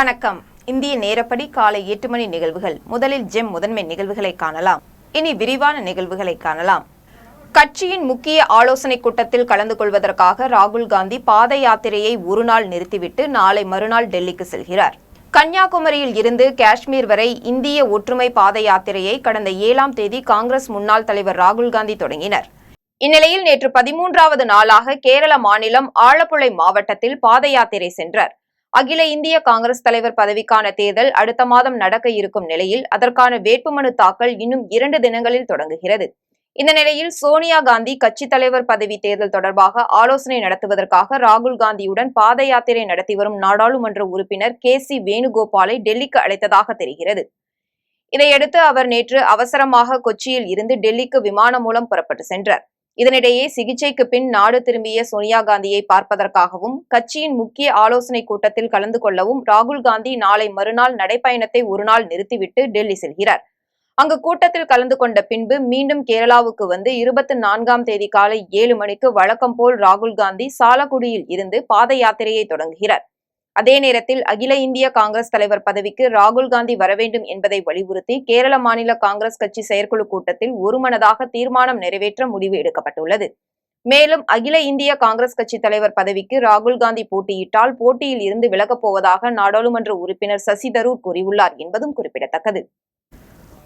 வணக்கம். இந்திய நேரப்படி காலை எட்டு மணி நிகழ்வுகள். முதலில் ஜெம் முதன்மை நிகழ்வுகளை காணலாம். இனி விரிவான நிகழ்வுகளை காணலாம். கட்சியின் முக்கிய ஆலோசனை கூட்டத்தில் கலந்து கொள்வதற்காக ராகுல் காந்தி பாத யாத்திரையை ஒருநாள் நிறுத்திவிட்டு நாளை மறுநாள் டெல்லிக்கு செல்கிறார். கன்னியாகுமரியில் இருந்து காஷ்மீர் வரை இந்திய ஒற்றுமை பாத யாத்திரையை கடந்த ஏழாம் தேதி காங்கிரஸ் முன்னாள் தலைவர் ராகுல் காந்தி தொடங்கினர். இந்நிலையில் நேற்று பதிமூன்றாவது நாளாக கேரள மாநிலம் ஆலப்புழை மாவட்டத்தில் பாத யாத்திரை சென்றார். அகில இந்திய காங்கிரஸ் தலைவர் பதவிக்கான தேர்தல் அடுத்த மாதம் நடக்க இருக்கும் நிலையில் அதற்கான வேட்புமனு தாக்கல் இன்னும் இரண்டு தினங்களில் தொடங்குகிறது. இந்த நிலையில் சோனியா காந்தி கட்சி தலைவர் பதவி தேர்தல் தொடர்பாக ஆலோசனை நடத்துவதற்காக ராகுல் காந்தியுடன் பாத யாத்திரை நடத்தி வரும் நாடாளுமன்ற உறுப்பினர் கே சி வேணுகோபாலை டெல்லிக்கு அழைத்ததாக தெரிகிறது. இதையடுத்து அவர் நேற்று அவசரமாக கொச்சியில் இருந்து டெல்லிக்கு விமானம் மூலம் புறப்பட்டு சென்றார். இதனிடையே சிகிச்சைக்கு பின் நாடு திரும்பிய சோனியா காந்தியை பார்ப்பதற்காகவும் கட்சியின் முக்கிய ஆலோசனை கூட்டத்தில் கலந்து கொள்ளவும் ராகுல் காந்தி நாளை மறுநாள் நடைப்பயணத்தை ஒருநாள் நிறுத்திவிட்டு டெல்லி செல்கிறார். அங்கு கூட்டத்தில் கலந்து கொண்ட பின்பு மீண்டும் கேரளாவுக்கு வந்து இருபத்தி நான்காம் தேதி காலை ஏழு மணிக்கு வழக்கம் போல் ராகுல் காந்தி சாலக்குடியில் இருந்து பாத யாத்திரையை தொடங்குகிறார். அதே நேரத்தில் அகில இந்திய காங்கிரஸ் தலைவர் பதவிக்கு ராகுல் காந்தி வரவேண்டும் என்பதை வலியுறுத்தி கேரள மாநில காங்கிரஸ் கட்சி செயற்குழு கூட்டத்தில் ஒருமனதாக தீர்மானம் நிறைவேற்ற முடிவு எடுக்கப்பட்டுள்ளது. மேலும் அகில இந்திய காங்கிரஸ் கட்சி தலைவர் பதவிக்கு ராகுல் காந்தி போட்டியிட்டால் போட்டியில் இருந்து விலகப் போவதாக நாடாளுமன்ற உறுப்பினர் சசி தரூர் கூறியுள்ளார் என்பதும் குறிப்பிடத்தக்கது.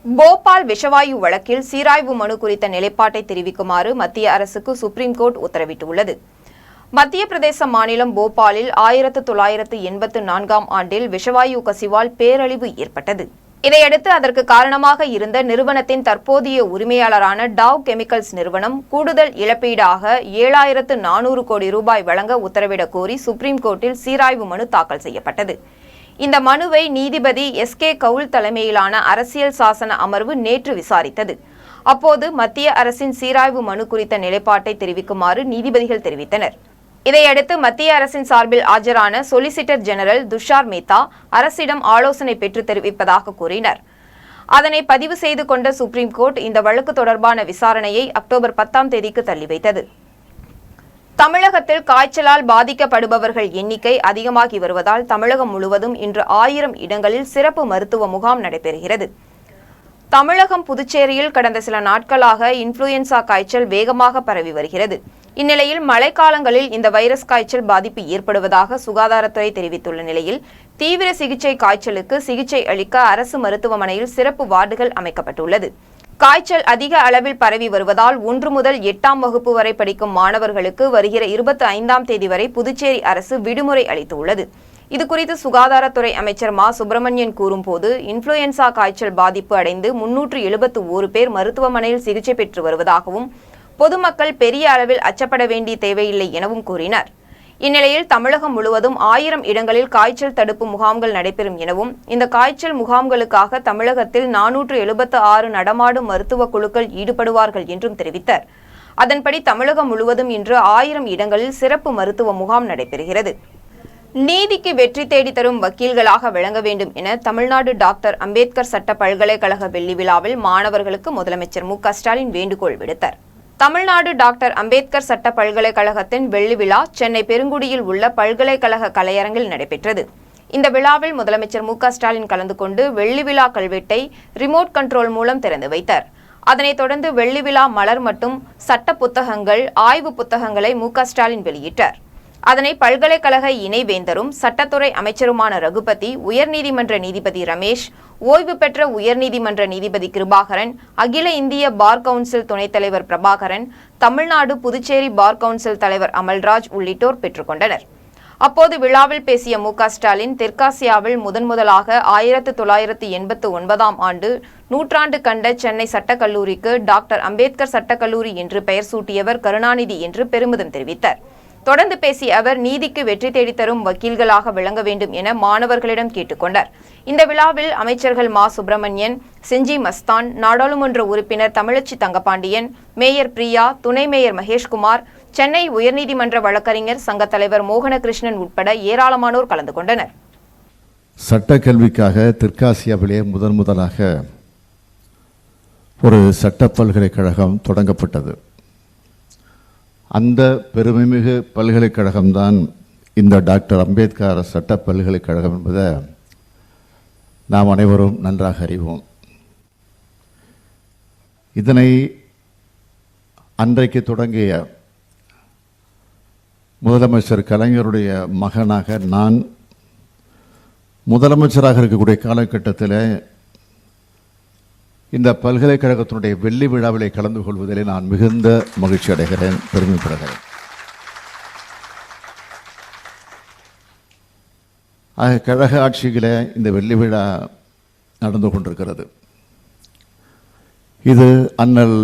போபால் விஷவாயு வழக்கில் சீராய்வு மனு குறித்த நிலைப்பாட்டை தெரிவிக்குமாறு மத்திய அரசுக்கு சுப்ரீம் கோர்ட் உத்தரவிட்டுள்ளது. மத்திய பிரதேச மாநிலம் போபாலில் ஆயிரத்து தொள்ளாயிரத்து எண்பத்து நான்காம் ஆண்டில் விஷவாயு கசிவால் பேரழிவு ஏற்பட்டது. இதையடுத்து அதற்கு காரணமாக இருந்த நிறுவனத்தின் தற்போதைய உரிமையாளரான டாவ் கெமிக்கல்ஸ் நிறுவனம் கூடுதல் இழப்பீடாக ஏழாயிரத்து நானூறு கோடி ரூபாய் வழங்க உத்தரவிடக் கோரி சுப்ரீம் கோர்ட்டில் சீராய்வு மனு தாக்கல் செய்யப்பட்டது. இந்த மனுவை நீதிபதி எஸ் கே கவுல் தலைமையிலான அரசியல் சாசன அமர்வு நேற்று விசாரித்தது. அப்போது மத்திய அரசின் சீராய்வு மனு குறித்த நிலைப்பாட்டை தெரிவிக்குமாறு நீதிபதிகள் தெரிவித்தனர். இதையடுத்து மத்திய அரசின் சார்பில் ஆஜரான சொலிசிட்டர் ஜெனரல் துஷார் மேத்தா அரசிடம் ஆலோசனை பெற்று தெரிவிப்பதாக கூறினர். அதனை பதிவு செய்து கொண்ட சுப்ரீம் கோர்ட் இந்த வழக்கு தொடர்பான விசாரணையை அக்டோபர் பத்தாம் தேதிக்கு தள்ளி வைத்தது. தமிழகத்தில் காய்ச்சலால் பாதிக்கப்படுபவர்கள் எண்ணிக்கை அதிகமாகி வருவதால் தமிழகம் முழுவதும் இன்று ஆயிரம் இடங்களில் சிறப்பு மருத்துவ முகாம் நடைபெறுகிறது. தமிழகம் புதுச்சேரியில் கடந்த சில நாட்களாக இன்ஃப்ளூயன்சா காய்ச்சல் வேகமாக பரவி வருகிறது. இந்நிலையில் மழைக்காலங்களில் இந்த வைரஸ் காய்ச்சல் பாதிப்பு ஏற்படுவதாக சுகாதாரத்துறை தெரிவித்துள்ள நிலையில் தீவிர சிகிச்சை காய்ச்சலுக்கு சிகிச்சை அளிக்க அரசு மருத்துவமனையில் சிறப்பு வார்டுகள் அமைக்கப்பட்டுள்ளது. காய்ச்சல் அதிக அளவில் பரவி வருவதால் ஒன்று முதல் எட்டாம் வகுப்பு வரை படிக்கும் மாணவர்களுக்கு வருகிற இருபத்தி ஐந்தாம் தேதி வரை புதுச்சேரி அரசு விடுமுறை அளித்துள்ளது. இதுகுறித்து சுகாதாரத்துறை அமைச்சர் மா. சுப்பிரமணியன் கூறும்போது இன்ஃப்ளூயன்சா காய்ச்சல் பாதிப்பு அடைந்து முன்னூற்று எழுபத்து ஒரு பேர் மருத்துவமனையில் சிகிச்சை பெற்று வருவதாகவும் பொதுமக்கள் பெரிய அளவில் அச்சப்பட வேண்டிய தேவையில்லை எனவும் கூறினார். இந்நிலையில் தமிழகம் முழுவதும் ஆயிரம் இடங்களில் காய்ச்சல் தடுப்பு முகாம்கள் நடைபெறும் எனவும் இந்த காய்ச்சல் முகாம்களுக்காக தமிழகத்தில் நானூற்று எழுபத்து ஆறு நடமாடும் மருத்துவ குழுக்கள் ஈடுபடுவார்கள் என்றும் தெரிவித்தார். அதன்படி தமிழகம் முழுவதும் இன்று ஆயிரம் இடங்களில் சிறப்பு மருத்துவ முகாம் நடைபெறுகிறது. நீதிக்கு வெற்றி தேடி தரும் வக்கீல்களாக விளங்க வேண்டும் என தமிழ்நாடு டாக்டர் அம்பேத்கர் சட்ட பல்கலைக்கழக வெள்ளி விழாவில் மாணவர்களுக்கு முதலமைச்சர் மு ஸ்டாலின் வேண்டுகோள் விடுத்தார். தமிழ்நாடு டாக்டர் அம்பேத்கர் சட்ட பல்கலைக்கழகத்தின் வெள்ளி விழா சென்னை பெருங்குடியில் உள்ள பல்கலைக்கழக கலையரங்கில் நடைபெற்றது. இந்த விழாவில் முதலமைச்சர் மு ஸ்டாலின் கலந்து கொண்டு வெள்ளி விழா கல்வெட்டை ரிமோட் கண்ட்ரோல் மூலம் திறந்து வைத்தார். அதனைத் தொடர்ந்து வெள்ளி விழா மலர் மற்றும் சட்ட புத்தகங்கள் ஆய்வு புத்தகங்களை மு ஸ்டாலின் வெளியிட்டார். அதனை பல்கலைக்கழக இணைவேந்தரும் சட்டத்துறை அமைச்சருமான ரகுபதி உயர்நீதிமன்ற நீதிபதி ரமேஷ் ஓய்வு பெற்ற உயர்நீதிமன்ற நீதிபதி கிருபாகரன் அகில இந்திய பார் கவுன்சில் துணைத் தலைவர் பிரபாகரன் தமிழ்நாடு புதுச்சேரி பார் கவுன்சில் தலைவர் அமல்ராஜ் உள்ளிட்டோர் பெற்றுக்கொண்டனர் அப்போது விழாவில் பேசிய மு க ஸ்டாலின் தெற்காசியாவில் முதன் முதலாக ஆயிரத்து தொள்ளாயிரத்து எண்பத்து ஒன்பதாம் ஆண்டு நூற்றாண்டு கண்ட சென்னை சட்டக் கல்லூரிக்கு டாக்டர் அம்பேத்கர் சட்டக்கல்லூரி என்று பெயர் சூட்டியவர் கருணாநிதி என்று பெருமிதம் தெரிவித்தார். தொடர்ந்து பேசிய அவர் நீதிக்கு வெற்றி தேடித்தரும் வக்கீல்களாக விளங்க வேண்டும் என மாணவர்களிடம் கேட்டுக்கொண்டார் இந்த விழாவில் அமைச்சர்கள் மா. சுப்பிரமணியன் செஞ்சி மஸ்தான் நாடாளுமன்ற உறுப்பினர் தமிழச்சி தங்கபாண்டியன் மேயர் பிரியா துணை மேயர் மகேஷ்குமார் சென்னை உயர்நீதிமன்ற வழக்கறிஞர் சங்க தலைவர் மோகனகிருஷ்ணன் உட்பட ஏராளமானோர் கலந்து கொண்டனர். சட்ட கல்விக்காக தெற்காசியாவிலே முதன் முதலாக ஒரு சட்ட பல்கலைக்கழகம் தொடங்கப்பட்டது. அந்த பெருமைமிகு பல்கலைக்கழகம்தான் இந்த டாக்டர் அம்பேத்கர் சட்ட பல்கலைக்கழகம் என்பதை நாம் அனைவரும் நன்றாக அறிவோம். இதனை அன்றைக்கு தொடங்கிய முதலமைச்சர் கலைஞருடைய மகனாக நான் முதலமைச்சராக இருக்கக்கூடிய காலகட்டத்தில் இந்த பல்கலைக்கழகத்தினுடைய வெள்ளி விழாவிலே கலந்து கொள்வதிலே நான் மிகுந்த மகிழ்ச்சி அடைகிறேன் பெருமைப்படுகிறேன். ஆக கழக ஆட்சியில் இந்த வெள்ளி விழா நடந்து கொண்டிருக்கிறது. இது அண்ணல்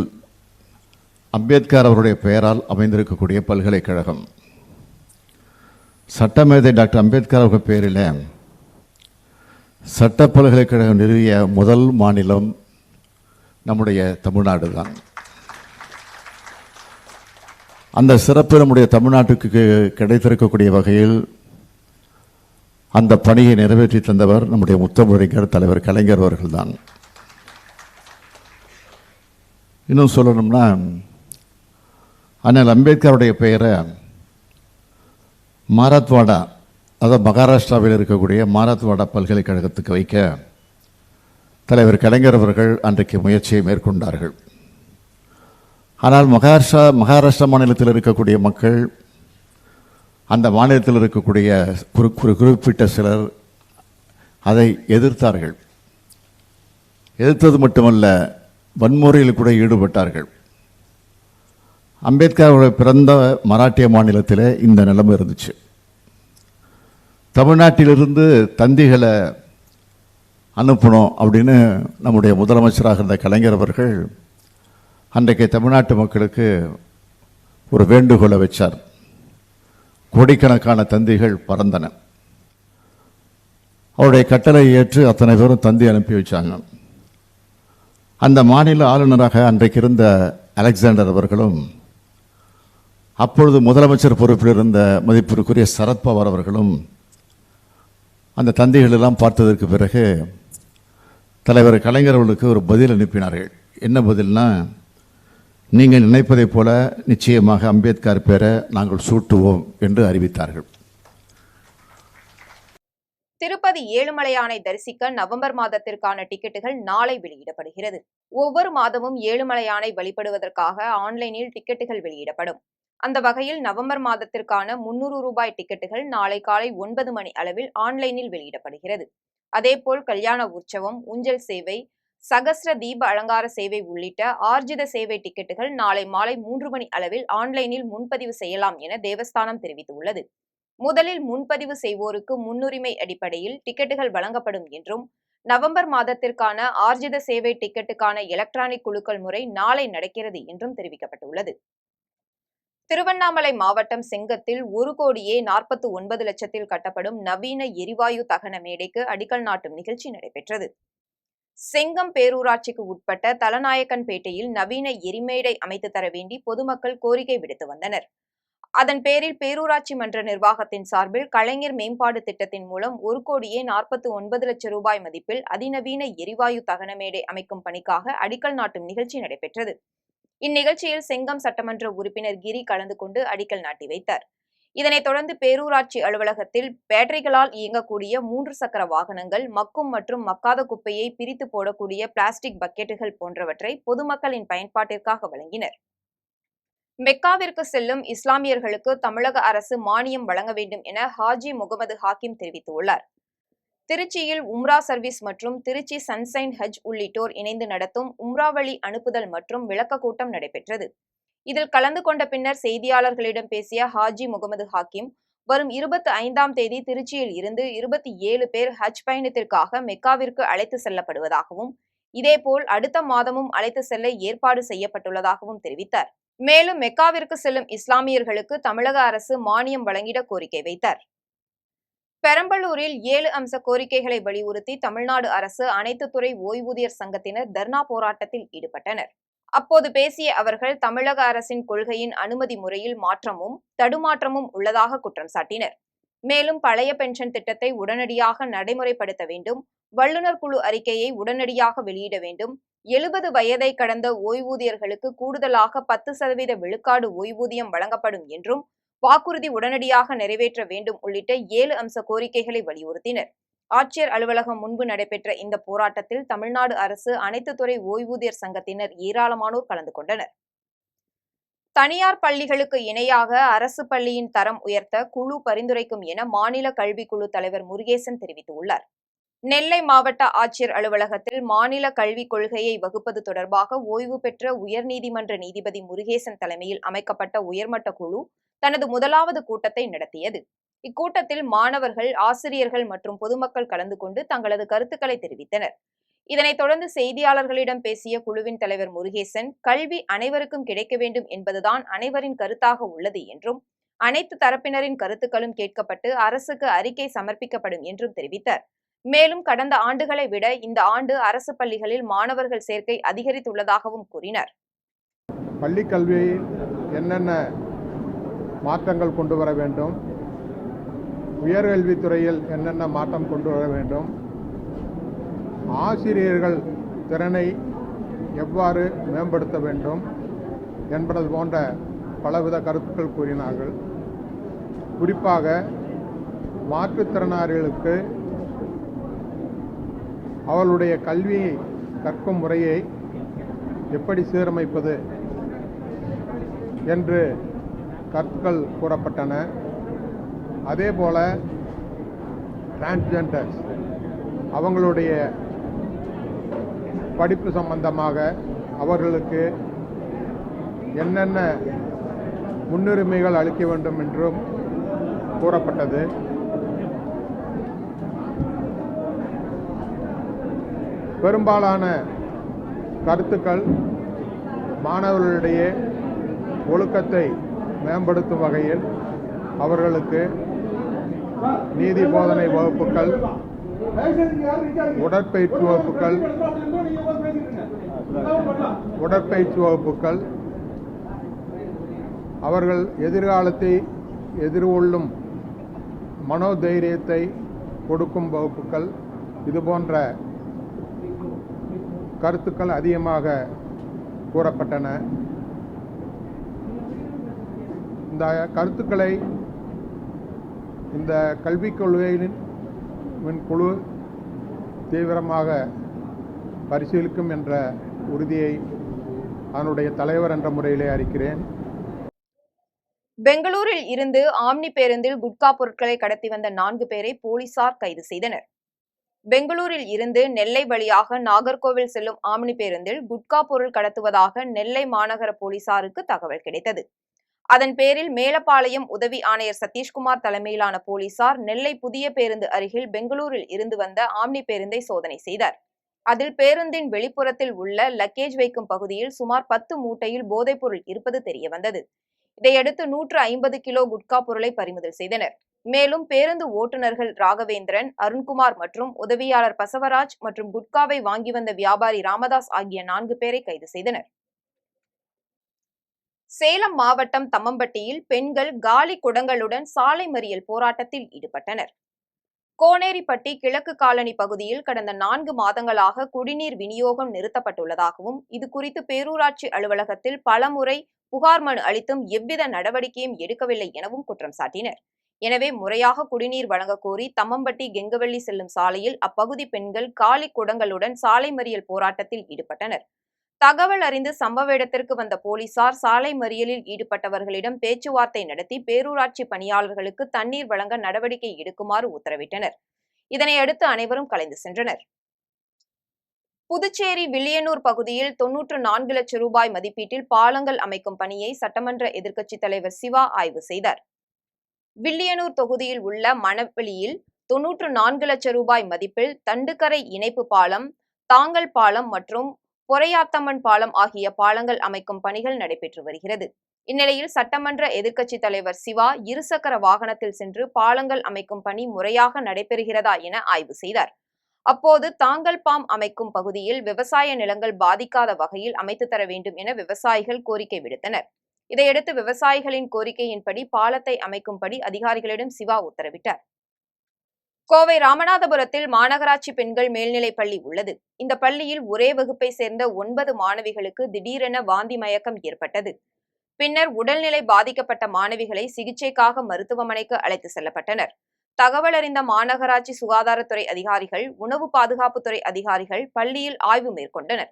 அம்பேத்கர் அவருடைய பெயரால் அமைந்திருக்கக்கூடிய பல்கலைக்கழகம். சட்டமேதை டாக்டர் அம்பேத்கர் அவர்கள் பெயரில் சட்ட பல்கலைக்கழகம் நிறுவிய முதல் மாநிலம் நம்முடைய தமிழ்நாடு தான் அந்த சிறப்பு நம்முடைய தமிழ்நாட்டுக்கு கிடைத்திருக்கக்கூடிய வகையில் அந்த பணியை நிறைவேற்றி தந்தவர் நம்முடைய முத்தமிழறிஞர் தலைவர் கலைஞர் அவர்கள்தான். இன்னும் சொல்லணும்னா அண்ணல் அம்பேத்கருடைய பெயரை மாராத்வாடா அதாவது மகாராஷ்டிராவில் இருக்கக்கூடிய மாரத்வாடா பல்கலைக்கழகத்துக்கு வைக்க தலைவர் கலைஞர் அவர்கள் அன்றைக்கு முயற்சியை மேற்கொண்டார்கள். ஆனால் மகாராஷ்டிரா மகாராஷ்டிரா மாநிலத்தில் இருக்கக்கூடிய மக்கள் அந்த மாநிலத்தில் இருக்கக்கூடிய குறி குறி- குறிப்பிட்ட சிலர் அதை எதிர்த்தார்கள். எதிர்த்தது மட்டுமல்ல வன்முறையில் கூட ஈடுபட்டார்கள். அம்பேத்கர் பிறந்த மராட்டிய மாநிலத்தில் இந்த நிலைமை இருந்துச்சு. தமிழ்நாட்டிலிருந்து தந்திகளை அனுப்பணும் அப்படின்னு நம்முடைய முதலமைச்சராக இருந்த கலைஞர் அவர்கள் அன்றைக்கு தமிழ்நாட்டு மக்களுக்கு ஒரு வேண்டுகோளை வச்சார். கோடிக்கணக்கான தந்திகள் பறந்தன. அவருடைய கட்டளை ஏற்று அத்தனை பேரும் தந்தி அனுப்பி வச்சாங்க. அந்த மாநில ஆளுநராக அன்றைக்கு இருந்த அலெக்சாண்டர் அவர்களும் அப்பொழுது முதலமைச்சர் பொறுப்பில் இருந்த மதிப்பிற்குரிய சரத்பவார் அவர்களும் அந்த தந்திகளெல்லாம் பார்த்ததற்கு பிறகு தலைவர் கலைஞர் ஒரு பதில் அனுப்பினார்கள். என்ன பதில்னா நீங்கள் நினைப்பதைப் போல நிச்சயமாக அம்பேத்கர் பேரை நாங்கள் சூட்டுவோம் என்று அறிவித்தார்கள். திருப்பதி ஏழுமலையானை தரிசிக்க நவம்பர் மாதத்திற்கான டிக்கெட்டுகள் நாளை வெளியிடப்படுகிறது. ஒவ்வொரு மாதமும் ஏழுமலையானை வழிபடுவதற்காக ஆன்லைனில் டிக்கெட்டுகள் வெளியிடப்படும். அந்த வகையில் நவம்பர் மாதத்திற்கான முன்னூறு ரூபாய் டிக்கெட்டுகள் நாளை காலை ஒன்பது மணி அளவில் ஆன்லைனில் வெளியிடப்படுகிறது. அதேபோல் கல்யாண உற்சவம் ஊஞ்சல் சேவை சகஸ்ர தீப அலங்கார சேவை உள்ளிட்ட ஆர்ஜித சேவை டிக்கெட்டுகள் நாளை மாலை மூன்று மணி அளவில் ஆன்லைனில் முன்பதிவு செய்யலாம் என தேவஸ்தானம் தெரிவித்துள்ளது. முதலில் முன்பதிவு செய்வோருக்கு முன்னுரிமை அடிப்படையில் டிக்கெட்டுகள் வழங்கப்படும் என்றும் நவம்பர் மாதத்திற்கான ஆர்ஜித சேவை டிக்கெட்டுக்கான எலக்ட்ரானிக் குழுக்கள் முறை நாளை நடக்கிறது என்றும் தெரிவிக்கப்பட்டுள்ளது. திருவண்ணாமலை மாவட்டம் செங்கத்தில் ஒரு கோடியே நாற்பத்து ஒன்பது லட்சத்தில் கட்டப்படும் நவீன எரிவாயு தகன மேடைக்கு அடிக்கல் நாட்டும் நிகழ்ச்சி நடைபெற்றது. செங்கம் பேரூராட்சிக்கு உட்பட்ட தலநாயக்கன்பேட்டையில் நவீன எரிமேடை அமைத்து தர வேண்டி பொதுமக்கள் கோரிக்கை விடுத்து வந்தனர். அதன் பேரில் பேரூராட்சி மன்ற நிர்வாகத்தின் சார்பில் கலைஞர் மேம்பாடு திட்டத்தின் மூலம் ஒரு கோடியே நாற்பத்தி ஒன்பது லட்சம் ரூபாய் மதிப்பில் அதிநவீன எரிவாயு தகன மேடை அமைக்கும் பணிக்காக அடிக்கல் நாட்டும் நிகழ்ச்சி நடைபெற்றது. இந்நிகழ்ச்சியில் செங்கம் சட்டமன்ற உறுப்பினர் கிரி கலந்து கொண்டு அடிக்கல் நாட்டி வைத்தார். இதனைத் தொடர்ந்து பேரூராட்சி அலுவலகத்தில் பேட்டரிகளால் இயங்கக்கூடிய மூன்று சக்கர வாகனங்கள் மக்கும் மற்றும் மக்காத குப்பையை பிரித்து போடக்கூடிய பிளாஸ்டிக் பக்கெட்டுகள் போன்றவற்றை பொதுமக்களின் பயன்பாட்டிற்காக வழங்கினர். மெக்காவிற்கு செல்லும் இஸ்லாமியர்களுக்கு தமிழக அரசு மானியம் வழங்க வேண்டும் என ஹாஜி முகமது ஹாக்கிம் தெரிவித்துள்ளார். திருச்சியில் உம்ரா சர்வீஸ் மற்றும் திருச்சி சன்சைன் ஹஜ் உள்ளிட்டோர் இணைந்து நடத்தும் உம்ரா வழி அனுப்புதல் மற்றும் விளக்க கூட்டம் நடைபெற்றது. இதில் கலந்து கொண்ட பின்னர் செய்தியாளர்களிடம் பேசிய ஹாஜி முகமது ஹாக்கிம் வரும் இருபத்தி ஐந்தாம் தேதி திருச்சியில் இருந்து இருபத்தி ஏழு பேர் ஹஜ் பயணத்திற்காக மெக்காவிற்கு அழைத்து செல்லப்படுவதாகவும் இதேபோல் அடுத்த மாதமும் அழைத்து செல்ல ஏற்பாடு செய்யப்பட்டுள்ளதாகவும் தெரிவித்தார். மேலும் மெக்காவிற்கு செல்லும் இஸ்லாமியர்களுக்கு தமிழக அரசு மானியம் வழங்கிட கோரிக்கை வைத்தார். பெரம்பலூரில் ஏழு அம்ச கோரிக்கைகளை வலியுறுத்தி தமிழ்நாடு அரசு அனைத்து துறை ஓய்வூதியர் சங்கத்தினர் தர்ணா போராட்டத்தில் ஈடுபட்டனர். அப்போது பேசிய அவர்கள் தமிழக அரசின் கொள்கையின் அனுமதி முறையில் மாற்றமும் தடுமாற்றமும் உள்ளதாக குற்றம் சாட்டினர். மேலும் பழைய பென்ஷன் திட்டத்தை உடனடியாக நடைமுறைப்படுத்த வேண்டும் வல்லுநர் குழு அறிக்கையை உடனடியாக வெளியிட வேண்டும் எழுபது வயதை கடந்த ஓய்வூதியர்களுக்கு கூடுதலாக பத்து சதவீத விழுக்காடு ஓய்வூதியம் வழங்கப்படும் என்றும் வாக்குறுதி உடனடியாக நிறைவேற்ற வேண்டும் உள்ளிட்ட ஏழு அம்ச கோரிக்கைகளை வலியுறுத்தினர். ஆட்சியர் அலுவலகம் முன்பு நடைபெற்ற இந்த போராட்டத்தில் தமிழ்நாடு அரசு அனைத்து துறை ஓய்வூதியர் சங்கத்தினர் ஏராளமானோர் கலந்து கொண்டனர். தனியார் பள்ளிகளுக்கு இணையாக அரசு பள்ளியின் தரம் உயர்த்த குழு பரிந்துரைக்கும் என மாநில கல்விக்குழு தலைவர் முருகேசன் தெரிவித்துள்ளார். நெல்லை மாவட்ட ஆட்சியர் அலுவலகத்தில் மாநில கல்விக் கொள்கையை வகுப்பது தொடர்பாக ஓய்வு பெற்ற உயர்நீதிமன்ற நீதிபதி முருகேசன் தலைமையில் அமைக்கப்பட்ட உயர்மட்ட குழு தனது முதலாவது கூட்டத்தை நடத்தியது. இக்கூட்டத்தில் மாணவர்கள் ஆசிரியர்கள் மற்றும் பொதுமக்கள் கலந்து கொண்டு தங்களது கருத்துக்களை தெரிவித்தனர். இதனைத் தொடர்ந்து செய்தியாளர்களிடம் பேசிய குழுவின் தலைவர் முருகேசன் கல்வி அனைவருக்கும் கிடைக்க வேண்டும் என்பதுதான் அனைவரின் கருத்தாக உள்ளது என்றும் அனைத்து தரப்பினரின் கருத்துக்களும் கேட்கப்பட்டு அரசுக்கு அறிக்கை சமர்ப்பிக்கப்படும் என்றும் தெரிவித்தார். மேலும் கடந்த ஆண்டுகளை விட இந்த ஆண்டு அரசு பள்ளிகளில் மாணவர்கள் சேர்க்கை அதிகரித்துள்ளதாகவும் கூறினர். பள்ளி கல்வியில் என்னென்ன மாற்றங்கள் கொண்டு வர வேண்டும்? உயர்கல்வித்துறையில் என்னென்ன மாற்றம் கொண்டு வர வேண்டும்? ஆசிரியர்கள் திறனை எவ்வாறு மேம்படுத்த வேண்டும் என்பது போன்ற பலவித கருத்துக்கள் கூறினார்கள். குறிப்பாக மாற்றுத்திறனாளிகளுக்கு அவர்களுடைய கல்வியை கற்கும் முறையை எப்படி சீரமைப்பது என்று கருத்துக்கள் கூறப்பட்டன. அதே போல டிரான்ஸ்ஜெண்டர்ஸ் அவங்களுடைய படிப்பு சம்பந்தமாக அவர்களுக்கு என்னென்ன முன்னுரிமைகள் அளிக்க வேண்டும் என்றும் கூறப்பட்டது. பெரும்பாலான கருத்துக்கள் மாணவர்களிடையே ஒழுக்கத்தை மேம்படுத்தும் வகையில் அவர்களுக்கு நீதி போதனை வகுப்புகள் உடற்பயிற்சி வகுப்புகள் உடற்பயிற்சி வகுப்புகள் அவர்கள் எதிர்காலத்தை எதிர்கொள்ளும் மனோதைரியத்தை கொடுக்கும் வகுப்புகள் இது போன்ற கருத்துக்கள் அதிகமாக கூறப்பட்டன. இந்த கருத்துக்களை இந்த கல்விக் கொள்கையின் குழு தீவிரமாக பரிசீலிக்கும் என்ற உறுதியை அதனுடைய தலைவர் என்ற முறையிலே அறிக்கிறேன். பெங்களூரில் இருந்து ஆம்னி பேருந்தில் குட்கா பொருட்களை கடத்தி வந்த நான்கு பேரை போலீசார் கைது செய்தனர். பெங்களூரில் இருந்து நெல்லை வழியாக நாகர்கோவில் செல்லும் ஆம்னி பேருந்தில் குட்கா பொருள் கடத்துவதாக நெல்லை மாநகர போலீசாருக்கு தகவல் கிடைத்தது. அதன் பேரில் மேலப்பாளையம் உதவி ஆணையர் சதீஷ்குமார் தலைமையிலான போலீசார் நெல்லை புதிய பேருந்து அருகில் பெங்களூரில் இருந்து வந்த ஆம்னி பேருந்தை சோதனை செய்தார். அதில் பேருந்தின் வெளிப்புறத்தில் உள்ள லக்கேஜ் வைக்கும் பகுதியில் சுமார் பத்து மூட்டையில் போதைப்பொருள் இருப்பது தெரியவந்தது. இதையடுத்து நூற்று ஐம்பது கிலோ குட்கா பொருளை பறிமுதல் செய்தனர். மேலும் பேருந்து ஓட்டுநர்கள் ராகவேந்திரன் அருண்குமார் மற்றும் உதவியாளர் பசவராஜ் மற்றும் குட்காவை வாங்கி வந்த வியாபாரி ராமதாஸ் ஆகிய நான்கு பேரை கைது செய்தனர். சேலம் மாவட்டம் தம்மம்பட்டியில் பெண்கள் காலி குடங்களுடன் சாலை மறியல் போராட்டத்தில் ஈடுபட்டனர். கோனேரிப்பட்டி கிழக்கு காலனி பகுதியில் கடந்த நான்கு மாதங்களாக குடிநீர் விநியோகம் நிறுத்தப்பட்டுள்ளதாகவும் இது குறித்து பேரூராட்சி அலுவலகத்தில் பலமுறை புகார் மனு அளித்தும் எவ்வித நடவடிக்கையும் எடுக்கவில்லை எனவும் குற்றம் சாட்டினர். எனவே முறையாக குடிநீர் வழங்கக்கோரி தம்மம்பட்டி கெங்கவள்ளி செல்லும் சாலையில் அப்பகுதி பெண்கள் காலி குடங்களுடன் சாலை மறியல் போராட்டத்தில் ஈடுபட்டனர். தகவல் அறிந்து சம்பவ இடத்திற்கு வந்த போலீசார் சாலை மறியலில் ஈடுபட்டவர்களிடம் பேச்சுவார்த்தை நடத்தி பேரூராட்சி பணியாளர்களுக்கு தண்ணீர் வழங்க நடவடிக்கை எடுக்குமாறு உத்தரவிட்டனர். இதனையடுத்து அனைவரும் கலைந்து சென்றனர். புதுச்சேரி வில்லியனூர் பகுதியில் தொன்னூற்று நான்கு லட்சம் ரூபாய் மதிப்பீட்டில் பாலங்கள் அமைக்கும் பணியை சட்டமன்ற எதிர்க்கட்சித் தலைவர் சிவா ஆய்வு செய்தார். வில்லியனூர் தொகுதியில் உள்ள மணவெளியில் தொன்னூற்று நான்கு லட்சம் ரூபாய் மதிப்பில் தண்டுக்கரை இணைப்பு பாலம் தாங்கல் பாலம் மற்றும் பொறையாத்தம்மன் பாலம் ஆகிய பாலங்கள் அமைக்கும் பணிகள் நடைபெற்று வருகிறது. இந்நிலையில் சட்டமன்ற எதிர்க்கட்சித் தலைவர் சிவா இருசக்கர வாகனத்தில் சென்று பாலங்கள் அமைக்கும் பணி முறையாக நடைபெறுகிறதா என ஆய்வு செய்தார். அப்போது தாங்கல் பாம் அமைக்கும் பகுதியில் விவசாய நிலங்கள் பாதிக்காத வகையில் அமைத்து தர வேண்டும் என விவசாயிகள் கோரிக்கை விடுத்தனர். இதையடுத்து விவசாயிகளின் கோரிக்கையின்படி பாலத்தை அமைக்கும்படி அதிகாரிகளிடம் சிவா உத்தரவிட்டார். கோவை ராமநாதபுரத்தில் மாநகராட்சி பெண்கள் மேல்நிலைப் பள்ளி உள்ளது. இந்த பள்ளியில் ஒரே வகுப்பை சேர்ந்த ஒன்பது மாணவிகளுக்கு திடீரென வாந்தி மயக்கம் ஏற்பட்டது. பின்னர் உடல்நிலை பாதிக்கப்பட்ட மாணவிகளை சிகிச்சைக்காக மருத்துவமனைக்கு அழைத்து செல்லப்பட்டனர். தகவல் அறிந்த மாநகராட்சி சுகாதாரத்துறை அதிகாரிகள் உணவு பாதுகாப்புத்துறை அதிகாரிகள் பள்ளியில் ஆய்வு மேற்கொண்டனர்.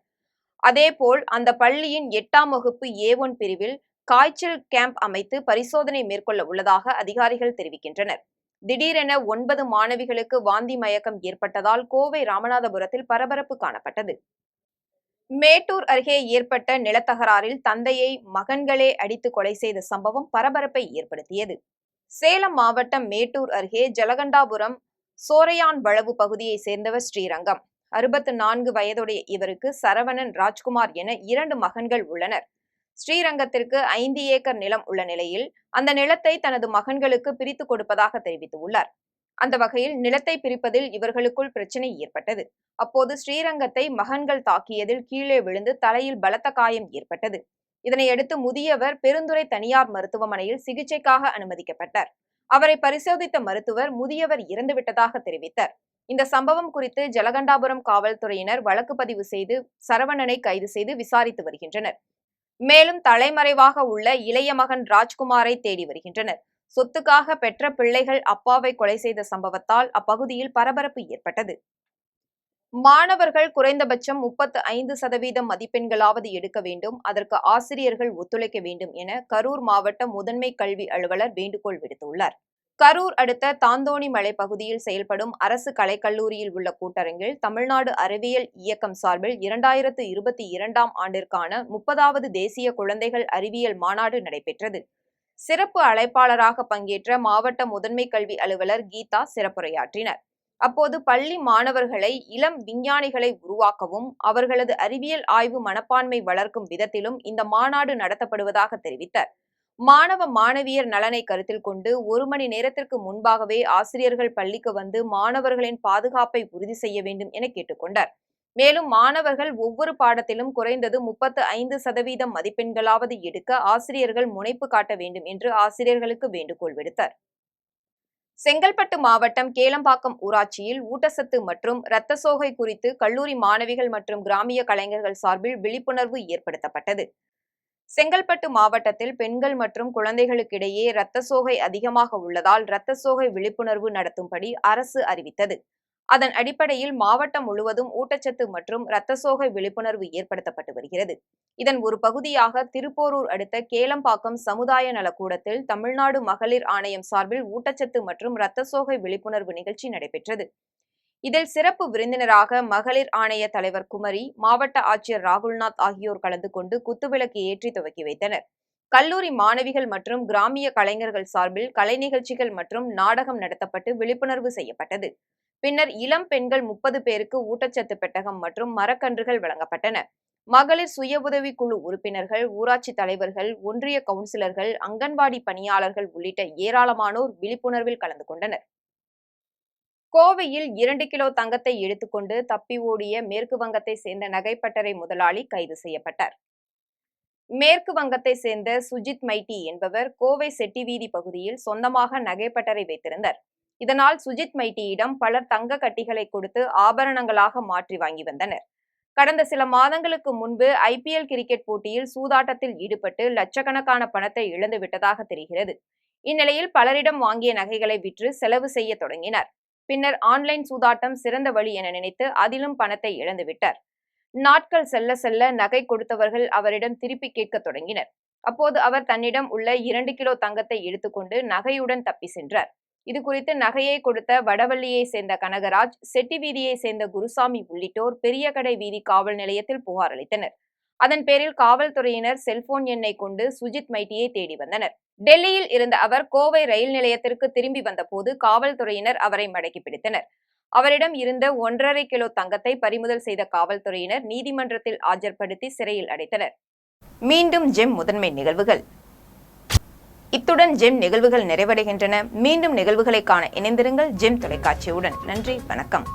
அதேபோல் அந்த பள்ளியின் எட்டாம் வகுப்பு ஏ ஒன் பிரிவில் காய்ச்சல் கேம்ப் அமைத்து பரிசோதனை மேற்கொள்ள உள்ளதாக அதிகாரிகள் தெரிவிக்கின்றனர். திடீரென ஒன்பது மாணவிகளுக்கு வாந்தி மயக்கம் ஏற்பட்டதால் கோவை ராமநாதபுரத்தில் பரபரப்பு காணப்பட்டது. மேட்டூர் அருகே ஏற்பட்ட நிலத்தகராறில் தந்தையை மகன்களே அடித்து கொலை செய்த சம்பவம் பரபரப்பை ஏற்படுத்தியது. சேலம் மாவட்டம் மேட்டூர் அருகே ஜலகண்டாபுரம் சோரையான் வளவு பகுதியைச் சேர்ந்தவர் ஸ்ரீரங்கம். அறுபத்து நான்கு வயதுடைய இவருக்கு சரவணன் ராஜ்குமார் என இரண்டு மகன்கள் உள்ளனர். ஸ்ரீரங்கத்திற்கு ஐந்து ஏக்கர் நிலம் உள்ள நிலையில் அந்த நிலத்தை தனது மகன்களுக்கு பிரித்து கொடுப்பதாக தெரிவித்துள்ளார் அந்த வகையில் நிலத்தை பிரிப்பதில் இவர்களுக்குள் பிரச்சனை ஏற்பட்டது. அப்போது ஸ்ரீரங்கத்தை மகன்கள் தாக்கியதில் கீழே விழுந்து தலையில் பலத்த காயம் ஏற்பட்டது. இதனையடுத்து முதியவர் பெருந்துறை தனியார் மருத்துவமனையில் சிகிச்சைக்காக அனுமதிக்கப்பட்டார். அவரை பரிசோதித்த மருத்துவர் முதியவர் இறந்துவிட்டதாக தெரிவித்தார். இந்த சம்பவம் குறித்து ஜலகண்டாபுரம் காவல்துறையினர் வழக்கு பதிவு செய்து சரவணனை கைது செய்து விசாரித்து வருகின்றனர். மேலும் தலைமறைவாக உள்ள இளைய மகன் ராஜ்குமாரை தேடி வருகின்றனர். சொத்துக்காக பெற்ற பிள்ளைகள் அப்பாவை கொலை செய்த சம்பவத்தால் அப்பகுதியில் பரபரப்பு ஏற்பட்டது. மாணவர்கள் குறைந்தபட்சம் முப்பத்து ஐந்து சதவீதம் மதிப்பெண்களாவது எடுக்க வேண்டும். அதற்கு ஆசிரியர்கள் ஒத்துழைக்க வேண்டும் என கரூர் மாவட்ட முதன்மை கல்வி அலுவலர் வேண்டுகோள் விடுத்துள்ளார். கரூர் அடுத்த தாந்தோணி மலை பகுதியில் செயல்படும் அரசு கலைக்கல்லூரியில் உள்ள கூட்டரங்கில் தமிழ்நாடு அறிவியல் இயக்கம் சார்பில் இரண்டாயிரத்து இருபத்தி இரண்டாம் ஆண்டிற்கான முப்பதாவது தேசிய குழந்தைகள் அறிவியல் மாநாடு நடைபெற்றது. சிறப்பு அழைப்பாளராக பங்கேற்ற மாவட்ட முதன்மை கல்வி அலுவலர் கீதா சிறப்புரையாற்றினர். அப்போது பள்ளி மாணவர்களை இளம் விஞ்ஞானிகளை உருவாக்கவும் அவர்களது அறிவியல் ஆய்வு மனப்பான்மை வளர்க்கும் விதத்திலும் இந்த மாநாடு நடத்தப்படுவதாக தெரிவித்தார். மாணவ மாணவியர் நலனை கருத்தில் கொண்டு ஒரு மணி நேரத்திற்கு முன்பாகவே ஆசிரியர்கள் பள்ளிக்கு வந்து மாணவர்களின் பாதுகாப்பை உறுதி செய்ய வேண்டும் என கேட்டுக்கொண்டார் மேலும் மாணவர்கள் ஒவ்வொரு பாடத்திலும் குறைந்தது முப்பத்து ஐந்து சதவீதம் மதிப்பெண்களாவது எடுக்க ஆசிரியர்கள் முனைப்பு காட்ட வேண்டும் என்று ஆசிரியர்களுக்கு வேண்டுகோள் விடுத்தார். செங்கல்பட்டு மாவட்டம் கேளம்பாக்கம் ஊராட்சியில் ஊட்டச்சத்து மற்றும் இரத்த சோகை குறித்து கல்லூரி மாணவிகள் மற்றும் கிராமிய கலைஞர்கள் சார்பில் விழிப்புணர்வு ஏற்படுத்தப்பட்டது. செங்கல்பட்டு மாவட்டத்தில் பெண்கள் மற்றும் குழந்தைகளுக்கிடையே இரத்த சோகை அதிகமாக உள்ளதால் இரத்த சோகை விழிப்புணர்வு நடத்தும்படி அரசு அறிவித்தது. அதன் அடிப்படையில் மாவட்டம் முழுவதும் ஊட்டச்சத்து மற்றும் இரத்த சோகை விழிப்புணர்வு ஏற்படுத்தப்பட்டு வருகிறது. இதன் ஒரு பகுதியாக திருப்போரூர் அடுத்த கேளம்பாக்கம் சமுதாய நலக்கூடத்தில் தமிழ்நாடு மகளிர் ஆணையம் சார்பில் ஊட்டச்சத்து மற்றும் இரத்த சோகை விழிப்புணர்வு நிகழ்ச்சி நடைபெற்றது. இதில் சிறப்பு விருந்தினராக மகளிர் ஆணைய தலைவர் குமரி மாவட்ட ஆட்சியர் ராகுல்நாத் ஆகியோர் கலந்து கொண்டு குத்துவிளக்கு ஏற்றி துவக்கி வைத்தனர். கல்லூரி மாணவிகள் மற்றும் கிராமிய கலைஞர்கள் சார்பில் கலை நிகழ்ச்சிகள் மற்றும் நாடகம் நடத்தப்பட்டு விழிப்புணர்வு செய்யப்பட்டது. பின்னர் இளம் பெண்கள் முப்பது பேருக்கு ஊட்டச்சத்து பெட்டகம் மற்றும் மரக்கன்றுகள் வழங்கப்பட்டன. மகளிர் சுய உதவி குழு உறுப்பினர்கள் ஊராட்சி தலைவர்கள் ஒன்றிய கவுன்சிலர்கள் அங்கன்வாடி பணியாளர்கள் உள்ளிட்ட ஏராளமானோர் விழிப்புணர்வில் கலந்து கொண்டனர். கோவையில் இரண்டு கிலோ தங்கத்தை எடுத்துக்கொண்டு தப்பி ஓடிய மேற்கு வங்கத்தை சேர்ந்த நகைப்பட்டறை முதலாளி கைது செய்யப்பட்டார். மேற்கு வங்கத்தை சேர்ந்த சுஜித் மைட்டி என்பவர் கோவை செட்டிவீதி பகுதியில் சொந்தமாக நகைப்பட்டறை வைத்திருந்தார். இதனால் சுஜித் மைட்டியிடம் பலர் தங்க கட்டிகளை கொடுத்து ஆபரணங்களாக மாற்றி வாங்கி வந்தனர். கடந்த சில மாதங்களுக்கு முன்பு ஐபிஎல் கிரிக்கெட் போட்டியில் சூதாட்டத்தில் ஈடுபட்டு லட்சக்கணக்கான பணத்தை இழந்து விட்டதாக தெரிகிறது. இந்நிலையில் பலரிடம் வாங்கிய நகைகளை விற்று செலவு செய்ய தொடங்கினார். பின்னர் ஆன்லைன் சூதாட்டம் சிறந்த வழி என நினைத்து அதிலும் பணத்தை இழந்துவிட்டார். நாட்கள் செல்ல செல்ல நகை கொடுத்தவர்கள் அவரிடம் திருப்பி கேட்க தொடங்கினர். அப்போது அவர் தன்னிடம் உள்ள இரண்டு கிலோ தங்கத்தை எடுத்துக்கொண்டு நகையுடன் தப்பி சென்றார். இது குறித்து நகையை கொடுத்த வடவள்ளியை சேர்ந்த கனகராஜ் செட்டி வீதியை சேர்ந்த குருசாமி உள்ளிட்டோர் பெரிய கடை வீதி காவல் நிலையத்தில் புகார் அளித்தனர். அதன் பேரில் காவல்துறையினர் செல்போன் எண்ணை கொண்டு சுஜித் மைட்டியை தேடி வந்தனர். டெல்லியில் இருந்த அவர் கோவை ரயில் நிலையத்திற்கு திரும்பி வந்தபோது காவல்துறையினர் அவரை மடக்கி பிடித்தனர். அவரிடம் இருந்த ஒன்றரை கிலோ தங்கத்தை பறிமுதல் செய்த காவல்துறையினர் நீதிமன்றத்தில் ஆஜர்படுத்தி சிறையில் அடைத்தனர். மீண்டும் ஜெம் முதன்மை நிகழ்வுகள். இத்துடன் ஜெம் நிகழ்வுகள் நிறைவடைகின்றன. மீண்டும் நிகழ்வுகளை காண இணைந்திருங்கள் ஜெம் தொலைக்காட்சியுடன். நன்றி வணக்கம்.